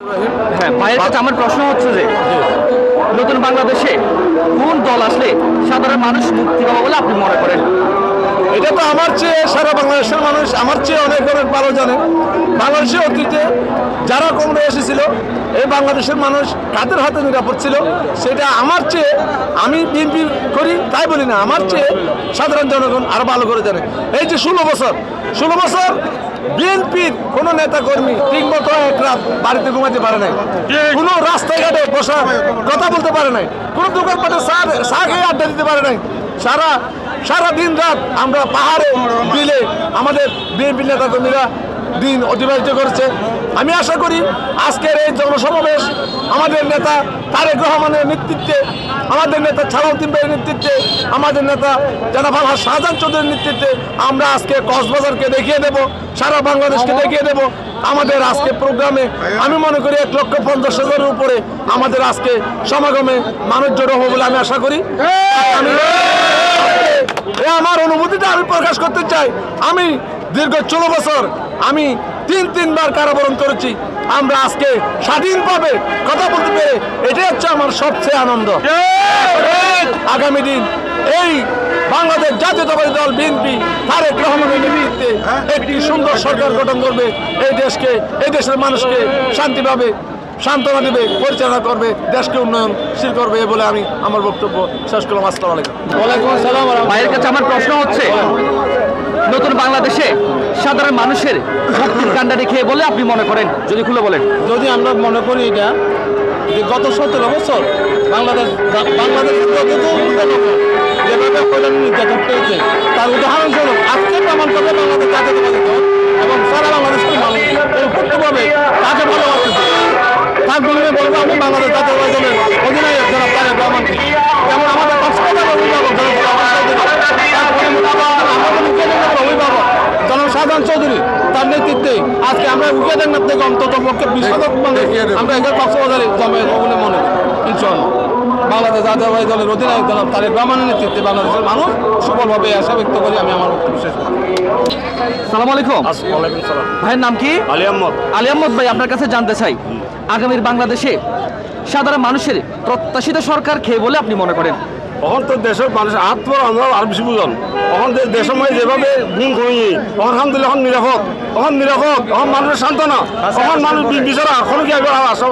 হ্যাঁ ভাইয়ের কাছে আমার প্রশ্ন হচ্ছে যে, নতুন বাংলাদেশে কোন দল আসলে সাধারণ মানুষ মুক্তি পাবে বলে আপনি মনে করেন? এটা তো আমার চেয়ে সারা বাংলাদেশের মানুষ, আমার চেয়ে অনেক অনেক ভালো জানে। বাংলাদেশের অতীতে যারা কংগ্রেস এসেছিল এই বাংলাদেশের মানুষ কাদের হাতে নিরাপদ ছিল, সেটা আমার চেয়ে আমি বিএনপি করি, তাই বলি না, আমার চেয়ে সাধারণ জনগণ আরও ভালো করে জানে। এই যে ষোলো বছর ষোলো বছর বিএনপির কোনো নেতা কর্মী ঠিক মতো এক রাত বাড়িতে ঘুমাতে পারে নাই। কোনো রাস্তায় ঘাটে বসা কথা বলতে পারে নাই। কোনো দোকানপাটে চা চা খেয়ে আড্ডা দিতে পারে নাই। সারা সারা দিন রাত আমরা পাহাড়ে বিলে আমাদের বিএনপি নেতা কর্মীরা দিন অতিবাহিত করেছে। আমি আশা করি আজকের এই জনসমাবেশ আমাদের নেতা তারেক রহমানের নেতৃত্বে, আমাদের নেতা ছালাউদ্দিন ভাইয়ের নেতৃত্বে, আমাদের নেতা জনাব আলহাজ শাহজাহান চৌধুরীর নেতৃত্বে আমরা আজকে কক্সবাজারকে দেখিয়ে দেব, সারা বাংলাদেশকে দেখিয়ে দেব। আমাদের আজকে প্রোগ্রামে আমি মনে করি এক লক্ষ পঞ্চাশ হাজারের উপরে আমাদের আজকে সমাগমে মানুষ জড়ো হবে বলে আমি আশা করি। আমি আমি প্রকাশ করতে চাই আমি দীর্ঘ ষোলো বছর আমি তিন তিনবার কারাবরণ করেছি। আমরা আজকে স্বাধীনভাবে কথা বলতে পেরে এটাই হচ্ছে আমার সবচেয়ে আনন্দ। আগামী দিন এই বাংলাদেশ জাতীয়তাবাদী দল বিএনপি তারেক রহমানের নেতৃত্বে একটি সুন্দর সরকার গঠন করবে। এই দেশকে এই দেশের মানুষকে শান্তিভাবে সান্ত্বনা দেবে পরিচালনা করবে দেশকে উন্নয়নশীল করবে বলে আমি আমার বক্তব্য শেষ করলাম। আসসালামু আলাইকুম। ওয়ালাইকুম আসসালাম ভাইয়ের কাছে আমার প্রশ্ন হচ্ছে নতুন বাংলাদেশে সাধারণ মানুষের মুক্তির কান্ডারি খেয়ে বলে আপনি মনে করেন? যদি খুলে বলেন। যদি আমরা মনে করি এটা যে গত সতেরো বছর বাংলাদেশ বাংলাদেশের যেভাবে কল্যাণ নির্যাতন পেয়েছে তার উদাহরণস্বরূপ আজকে প্রমাণ করবে বাংলাদেশ জাতীয়তাবাদী দল এবং সারা নেতৃত্বে আজকে আমরা উকিয়াদের থেকে অন্তত পক্ষে বিশ হাজার মানুষ আমরা এখানে কক্সবাজারে জমে বলে মনে করি ইনশাল্লাহ বাংলাদেশ জাতীয়বাদী দলের অধিনায়ক জনাব তারেক রহমানের নেতৃত্বে বাংলাদেশের মানুষ সফলভাবে আশা ব্যক্ত করি আমি আমার বক্তব্য শেষ করি সালাম আলাইকুম। ভাইয়ের নাম কি? আলী আহমদ। আলী আহমদ ভাই আপনার কাছে জানতে চাই আগামীর বাংলাদেশে সাধারণ মানুষের প্রত্যাশিত সরকার খেয়ে বলে আপনি মনে করেন? তখন তো দেশের মানুষ পর আমরা আর বেশি বুঝন তখন দেশের মধ্যে যেভাবে গুম কমি তখন আলহামদুলিল্লাহ এখন নিরাপদ তখন নিরাপদ তখন মানুষের সান্ত্বনা তখন মানুষ বিচারা এখন কি আগে আশা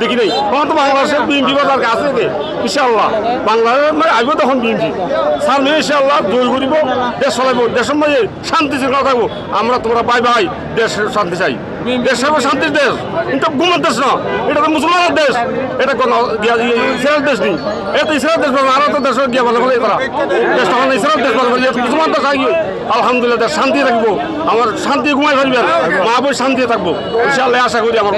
দেখি নেই। তখন তো বাংলাদেশের বিএনপি বাজার আছে কে ইনশাআল্লাহ। বাংলাদেশ মানে আসব তখন বিএনপি। স্যার মেয়ে ইনশাআল্লাহ দৌড় করিব দেশ চলাইব দেশের মধ্যে শান্তি শৃঙ্খলা থাকব। আমরা তোমরা বাই বাই, দেশ শান্তি চাই। দেশ শান্তির দেশ। এটা গুমের দেশ না, এটা তো মুসলমানের দেশ। এটা কোনো ইয়া- ইয়া- ইসরায়েল দেশ নেই। এটা ইসরায়েল দেশ বলব আরও তো দেশ গিয়ে ভালো বলে করা দেশটা তখন ইসরায়েল দেশ ভালো করে মুসলমান দেশ আগে আলহামদুলিল্লাহ, দেশ শান্তি থাকব। আমার শান্তি ঘুমাই ফেলবেন। মা বই শান্তি থাকব। ইনশাআল্লাহ, আশা করি আমার